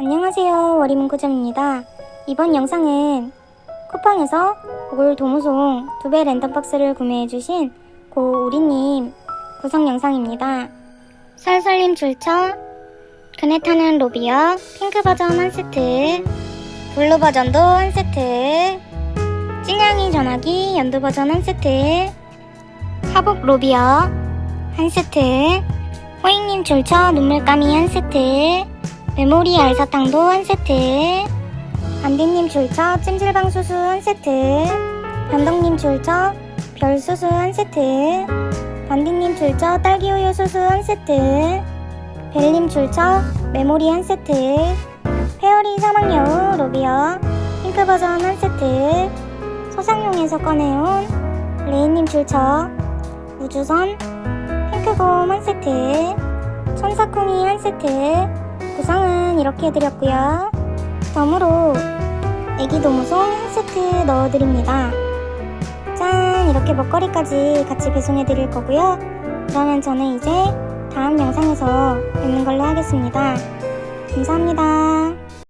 안녕하세요 워리문구점입니다. 이번 영상은 쿠팡에서 올 도무송 두 배 랜덤박스를 구매해주신 고우리님 구성 영상입니다. 설설림 출처 그네 타는 로비어 핑크 버전 한 세트 블루 버전도 한 세트 찔냥이 전화기 연두 버전 한 세트 하복 로비어 한 세트 호잉님 출처 눈물감이 한 세트 메모리 알사탕도 한 세트. 반디님 출처 찜질방 수수 한 세트. 변덕님 출처 별 수수 한 세트. 반디님 출처 딸기 우유 수수 한 세트. 벨님 출처 메모리 한 세트. 페어리 사막여우 로비어. 핑크 버전 한 세트. 소상용에서 꺼내온 레이님 출처 우주선 핑크곰 한 세트. 천사콩이 한 세트 구성은 이렇게 해드렸고요. 덤으로 애기 도무송 한 세트 넣어드립니다. 짠! 이렇게 먹거리까지 같이 배송해드릴 거고요. 그러면 저는 이제 다음 영상에서 뵙는 걸로 하겠습니다. 감사합니다